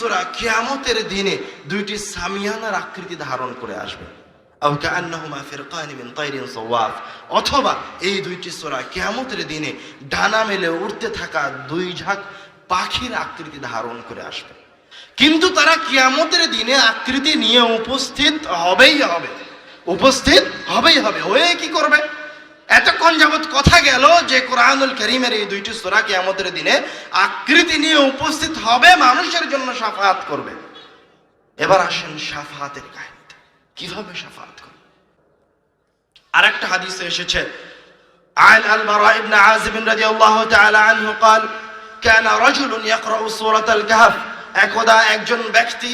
সোরা কিয়ামতের দিনে দুইটি সামিয়ানার আকৃতি ধারণ করে আসবে। অথবা এই দুইটি সোরা দিনে ডানা মেলে উড়তে থাকা দুই ঝাঁক পাখির আকৃতি ধারণ করে আসবে। কিন্তু তারা কিয়ামতের দিনে আকৃতি নিয়ে উপস্থিত হবেই হবে। উপস্থিত হবেই হবে। হয়ে কি করবে? এতক্ষণ যাবৎ কথা গেল যে কোরআনুল করিমের এই দুইটি সোরা কিয়ামতের দিনে আকৃতি নিয়ে উপস্থিত হবে মানুষের জন্য সাফাত করবে এবার আসেন সাফাতের কাহিনীতে কিভাবে সাফাত করবে আরেকটা হাদিসে এসেছে عن البراء بن عازب رضي الله تعالى عنه قال كان رجل يقرأ سورة الكهف একদা একজন ব্যক্তি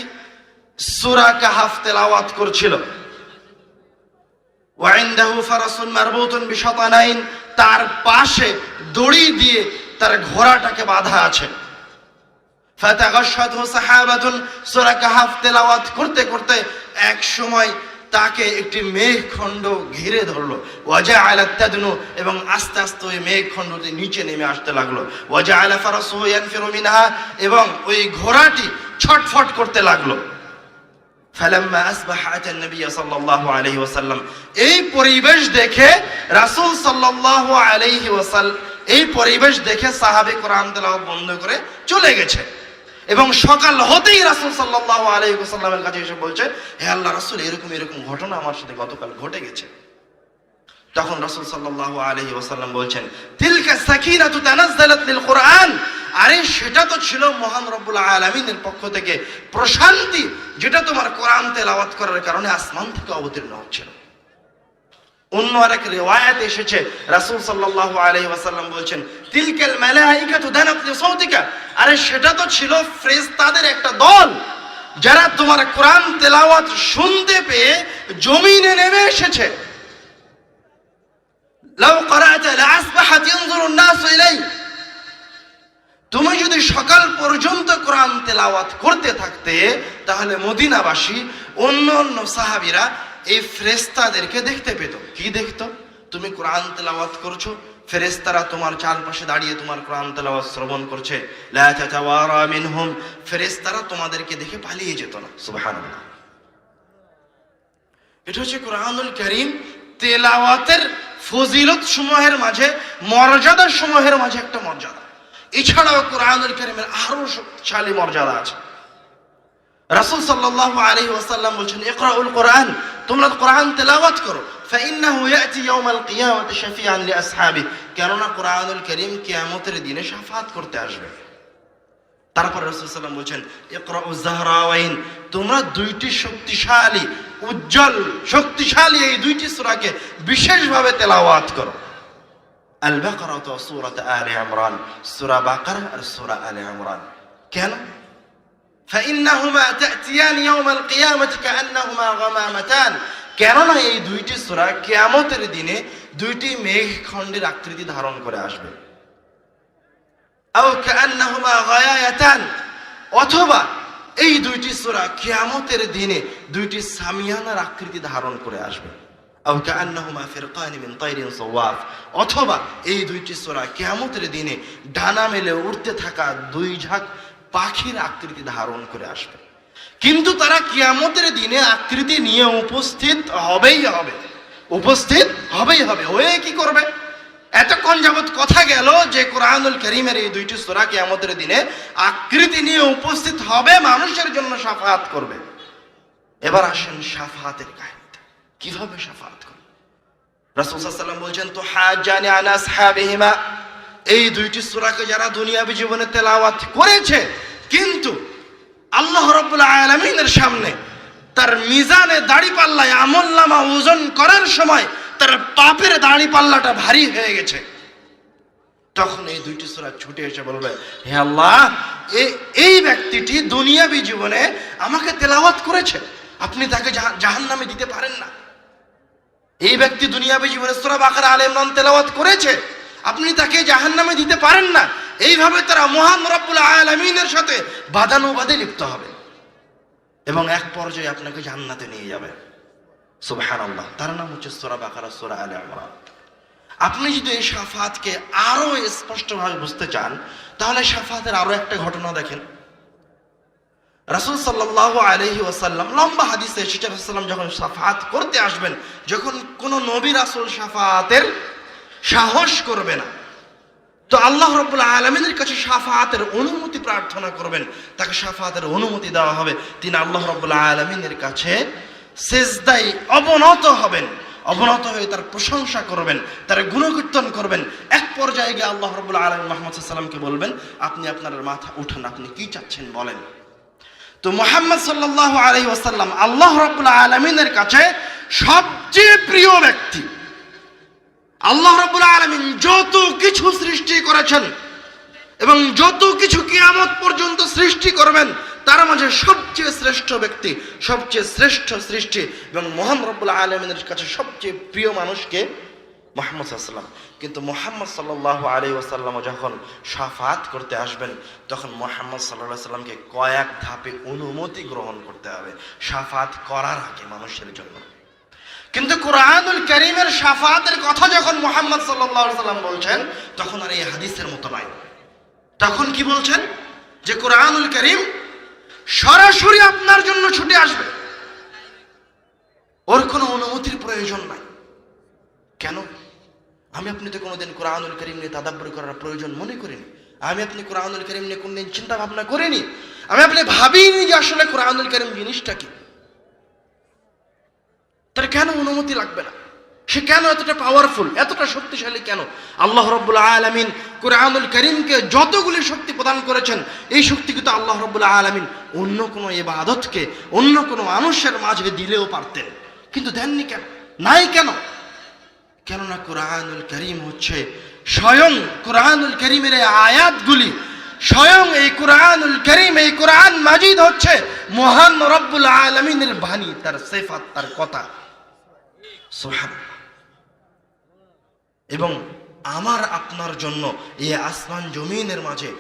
সূরা কাহাফ তেলাওয়াত করছিল ফারাসুন তার পাশে দড়ি দিয়ে তার ঘোড়াটাকে বাঁধা আছে। কাহাফ তেলাওয়াত করতে করতে এক সময় তাকে একটি মেঘখণ্ড ঘিরে ধরলো। ওয়াজা আলা তাদনু, এবং আস্তে আস্তে ওই মেঘখণ্ডটি নিচে নেমে আসতে লাগল। ওয়াজা আলা ফারাসুহু ইয়ানফিরু মিনহা, এবং ওই ঘোড়াটি ছটফট করতে লাগল। ফালাম্মা আসবাহা নবী সাল্লাল্লাহু আলাইহি ওয়াসাল্লাম। এই পরিবেশ দেখে রাসূল সাল্লাল্লাহু আলাইহি ওয়াসাল্লাম এই পরিবেশ দেখে কোরআন তেলাওয়াত বন্ধ করে চলে গেছে। এবং সকাল হতেই রাসূল সাল্লাল্লাহু আলাইহি ওয়াসাল্লামের কাছে এসে বলছে, হে আল্লাহ রাসূল, এরকম এরকম ঘটনা আমার সাথে গতকাল ঘটে গেছে। তখন রাসূল সাল্লাল্লাহু আলাইহি ওয়াসাল্লাম বলছেন, তিলকা সাকিনাতু তানাজ্জালাত লিল কোরআন। আরে সেটা তো ছিল মহান রব্বুল আলমিনের পক্ষ থেকে প্রশান্তি, যেটা তোমার কোরআন তেলাওয়াত করার কারণে আসমান থেকে অবতীর্ণ হচ্ছিল। অন্য আরেক রেওয়ায়াত এসেছে, রাসুল সাল্লাহ আলহি বলছেন, তিলকেল মেলাহিকা তো দেন আপনি সৌদিকা আরে সেটা তো ছিল ফ্রেজ তাদের একটা দল, যারা তোমার কোরআন তেলাওয়াত শুনতে পেয়ে জমিনে নেমে এসেছে। তুমি যদি সকাল পর্যন্ত কোরআন তেলাওয়াত করতে থাকতে, তাহলে মদিনাবাসী অন্য অন্য সাহাবিরা এই ফেরেশতাদেরকে দেখতে পেত। কি দেখতো? তুমি কোরআন তেলাওয়াত করছ, ফেরেশতারা তোমার চারপাশে দাঁড়িয়ে তোমার কোরআন তেলাওয়াত শ্রবণ করছে। ফেরেশতারা তোমাদেরকে দেখে পালিয়ে যেত না। সুবহানাল্লাহ। এটা হচ্ছে কোরআনুল করিম তেলাওয়াতের ফজিলত সমূহের মাঝে মর্যাদা সমূহের মাঝে একটা মর্যাদা। এছাড়াও কোরআনুল করিমের আরো শক্তিশালী মর্যাদা আছে রাসূল সাল্লাল্লাহু আলাইহি ওয়াসাল্লাম বলছেন ইকরাউল কোরআন তোমরা কোরআন তেলাওয়াত করো فإنه يأتي يوم القيامة شفيعا لأصحابه কেননা কোরআনুল করিম কিয়ামতের দিনে শাফাত করতে আসবে তারপর রাসূল সাল্লাম বলছেন ইকরাউ জাহরাওয়াইন তোমরা দুইটি শক্তিশালী উজ্জ্বল শক্তিশালী এই দুইটি সূরাকে বিশেষভাবে তেলাওয়াত করো আল বাকারা তো সূরাত আলে ইমরান সূরা বাকারা আর সূরা আলে ইমরান কেন فإنهما تأتيان يوم القيامة كأنهما غمامتان কেননা এই দুইটি সূরা কিয়ামতের দিনে দুইটি মেঘ খণ্ডের আকৃতি ধারণ করে আসবে আও কান্নাহুমা গায়ায়াতান অথবা এই দুইটি সূরা কিয়ামতের দিনে দুইটি সামিয়ানার আকৃতি ধারণ করে আসবে অথবা এই দুইটি সূরা কিয়ামতের দিনে ডানা মেলে থাকা দুই ঝাঁক পাখির আকৃতি ধারণ করে আসবে। কিন্তু তারা কিয়ামতের দিনে আকৃতি নিয়ে উপস্থিত হবেই হবে। উপস্থিত হবেই হবে। হয়ে কি করবে? এতক্ষণ যাবৎ কথা গেল যে কোরআনুল করিমের এই দুইটি সোরা কিয়ামতের দিনে আকৃতি নিয়ে উপস্থিত হবে মানুষের জন্য সাফাত করবে। এবার আসেন সাফাতের কাহিনীতে কীভাবে সাফাত করবে রাসূল সাল্লাল্লাহু বলছেন, তো হাজানি আনা আসহাবিহিমা। এই দুইটি সূরাকে যারা দুনিয়াবী জীবনে তেলাওয়াত করেছে, কিন্তু আল্লাহ রাব্বুল আলামিনের সামনে তার মিজানে দাড়ি পাল্লায় আমল নামা ওজন করার সময় তার পাপের দাড়ি পাল্লাটা ভারী হয়ে গেছে। তখন এই দুইটি সুরা ছুটে এসে বলবে, হে আল্লাহ এই ব্যক্তিটি দুনিয়াবি জীবনে আমাকে তেলাওয়াত করেছে। আপনি তাকে জাহান নামে দিতে পারেন না। এই ব্যক্তি দুনিয়াবী জীবনে সূরা বাকারা আলে ইমরান তেলাওয়াত করেছে, আপনি তাকে জাহান্নামে দিতে পারেন না। এইভাবে তারা মহান রব্বুল আলামিনের সাথে বাদানুবাদে লিপ্ত হবে। এবং এক পর্যায়ে আপনাকে জান্নাতে নিয়ে যাবে। সুবহানাল্লাহ। তার নাম হচ্ছে সূরা বাকারা, সূরা আলে ইমরান। আপনি যদি এই সাফাতকে আরও স্পষ্টভাবে বুঝতে চান, তাহলে সাফাতের আরও একটা ঘটনা দেখেন। রাসুল সাল্লাহ আলহি ওয়াসাল্লাম লম্বা হাদিসে রাসুল্লাম যখন সাফাত করতে আসবেন, যখন কোনো নবী রাসুল সাফাতের সাহস করবে না, তো আল্লাহ রব্বুল্লাহ আলমিনের কাছে সাফাতের অনুমতি প্রার্থনা করবেন। তাকে সাফাতের অনুমতি দেওয়া হবে। তিনি আল্লাহ রব্বুল্লাহ আলমিনের কাছে সেজদাই অবনত হবেন, অবনত হয়ে তার প্রশংসা করবেন, তার গুণকীর্তন করবেন। এক পর্যায়ে গিয়ে আল্লাহ রব্বুল্লাহ আলম মোহাম্মদ সাল্লামকে বলবেন, আপনি আপনার মাথা উঠান, আপনি কি চাচ্ছেন বলেন? তো মোহাম্মদ সাল্লাহ আলহি ওয়াসাল্লাম আল্লাহ রব্বুল্লাহ আলমিনের কাছে সবচেয়ে প্রিয় ব্যক্তি। আল্লাহ রব্বুল আলমিন যত কিছু সৃষ্টি করেছেন এবং যত কিছু কিয়ামত পর্যন্ত সৃষ্টি করবেন, তার মাঝে সবচেয়ে শ্রেষ্ঠ ব্যক্তি, সবচেয়ে শ্রেষ্ঠ সৃষ্টি এবং মোহাম্মদ রব্বুল আলমিনের কাছে সবচেয়ে প্রিয় মানুষকে মোহাম্মদ সাল্লাম কিন্তু মোহাম্মদ সাল্লাহ আলী ওসাল্লাম যখন সাফাত করতে আসবেন, তখন মোহাম্মদ সাল্লাহ সাল্লামকে কয়েক ধাপে অনুমতি গ্রহণ করতে হবে, সাফাত করার আগে মানুষের জন্য। কিন্তু কোরআনুল করিমের সাফাতের কথা যখন মোহাম্মদ সাল্লাহ সাল্লাম বলছেন, তখন আর এই হাদিসের মতো নয় তখন কি বলছেন? যে কোরআনুল করিম সরাসরি আপনার জন্য ছুটে আসবে। ওর কোনো অনুমতির প্রয়োজন নাই। কেন? আমি আপনি তো কোনোদিন কোরআনুল করিম নিয়ে তাদাব্বর করার প্রয়োজন মনে করিনি। আমি আপনি কোরআনুল করিম নিয়ে কোনদিন চিন্তা ভাবনা করিনি। আমি আপনি ভাবিনি যে আসলে কোরআনুল করিম জিনিসটা কি। তার কেন অনুমতি লাগবে না? সে কেন এতটা পাওয়ারফুল এতটা শক্তিশালী কেন? আল্লাহ রব্বুল আলমিন কোরআনুল করিমকে যতগুলি শক্তি প্রদান করেছেন, এই শক্তি কিন্তু আল্লাহ রব্বুল আলমিন অন্য কোনো এবাদতকে অন্য কোনো মানুষের মাঝে দিলেও পারতেন। কিন্তু দেননি কেন? নাই কেন? কেননা কোরআনুল করিম হচ্ছে স্বয়ং কোরআনুল করিমের এই আয়াতগুলি, স্বয়ং এই কোরআনুল করিম, এই কোরআন মাজিদ হচ্ছে মহান রব্বুল আলমিনের বাণী, তার সেফাত, তার কথা। এবং আমার, আপনার জন্য এই আসমান জমিনের মাঝে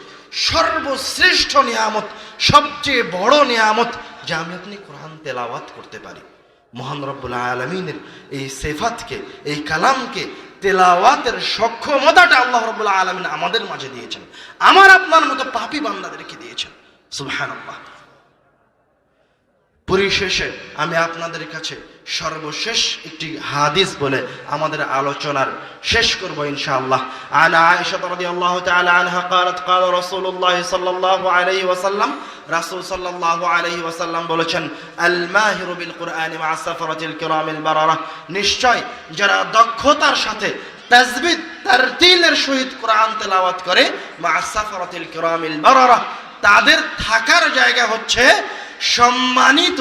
সর্বশ্রেষ্ঠ নিয়ামত, সবচেয়ে বড় নিয়ামত, যা আমি আপনি কোরআন তেলাওয়াত করতে পারি। মহান রব্বুল আলমিনের এই সেফাতকে এই কালামকে তেলাওয়াতের সক্ষমতাটা আল্লাহ রব্বুল আলমিন আমাদের মাঝে দিয়েছেন আমার আপনার মতো পাপি বান্দাদেরকে দিয়েছেন সুবহান আল্লাহ পরিশেষে আমি আপনাদের কাছে সর্বশেষ একটি হাদিস বলে আমাদের আলোচনার শেষ করব ইনশাআল্লাহ আন আয়েশা রাদিয়াল্লাহু তাআলা আনহা قالت قال رسول الله صلى الله عليه وسلم রাসূল সাল্লাল্লাহু আলাইহি ওয়াসাল্লাম বলেছেন আল মাহিরু বিল কুরআন মা সাফরাতিল কিরামিল বারারা নিশ্চয় যারা দক্ষতার সাথে তাজবিদ তারতিলের সহিত কোরআন তেলাওয়াত করে মা সাফরাতিল কিরামিল বারারা তাদের থাকার জায়গা হচ্ছে সম্মানিত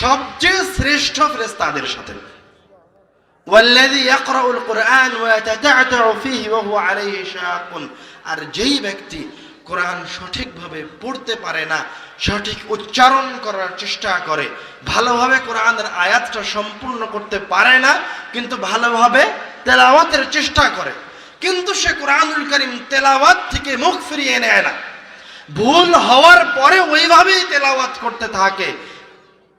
সবচেয়ে শ্রেষ্ঠ ফেরেশতাদের সাথে والذي يقرأ القرآن ويتتعتع فيه وهو عليه شاق আর যেই ব্যক্তি কোরআন সঠিকভাবে পড়তে পারে না, সঠিক উচ্চারণ করার চেষ্টা করে, ভালোভাবে কোরআনের আয়াতটা সম্পূর্ণ করতে পারে না, কিন্তু ভালোভাবে তেলাওয়াতের চেষ্টা করে। কিন্তু সে কোরআনুল করিম তেলাওয়াত থেকে মুখ ফিরিয়ে নেয় না। ভুল হওয়ার পরে ওইভাবেই তেলাওয়াত করতে থাকে।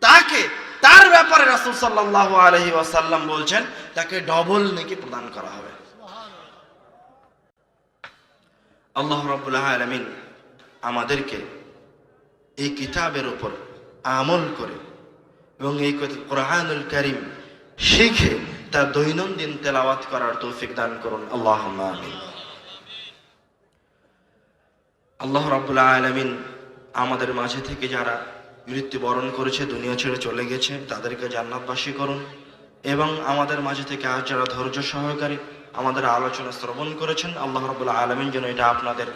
তাকে, তার ব্যাপারে রাসুল সাল্লাহ আলহি ওয়াসাল্লাম বলছেন, তাকে ডবল নাকি প্রদান করা হবে। আল্লাহ রব্বুল্লাহ আলমিন আমাদেরকে এই কিতাবের ওপর আমল করে এবং এই কোরআনুল করিম শিখে তা দৈনন্দিন তেলাওয়াত করার তৌফিক দান করুন। আল্লাহ আমিন। আল্লাহ রাবুল্লাহ আলমিন আমাদের মাঝে থেকে যারা মৃত্যুবরণ করেছে, দুনিয়া ছেড়ে চলে গেছে, তাদেরকে জান্নাতবাসী করুন এবং আমাদের মাঝে থেকে আজ যারা ধৈর্য সহকারী আমাদের আলোচনা শ্রবণ করেছেন। আল্লাহ রবুল্লাহ আলমিন যেন এটা আপনাদের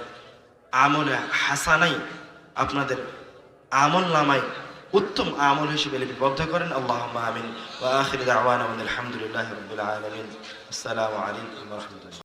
আমলে হাসানাই, আপনাদের আমল নামাই উত্তম আমল হিসেবে লিপিবদ্ধ করেন। আল্লাহ আমিন। আলহামদুলিল্লাহ রবুল্লা আলমিন। আসসালামু আলাইকুম রহমতুল্লাহ।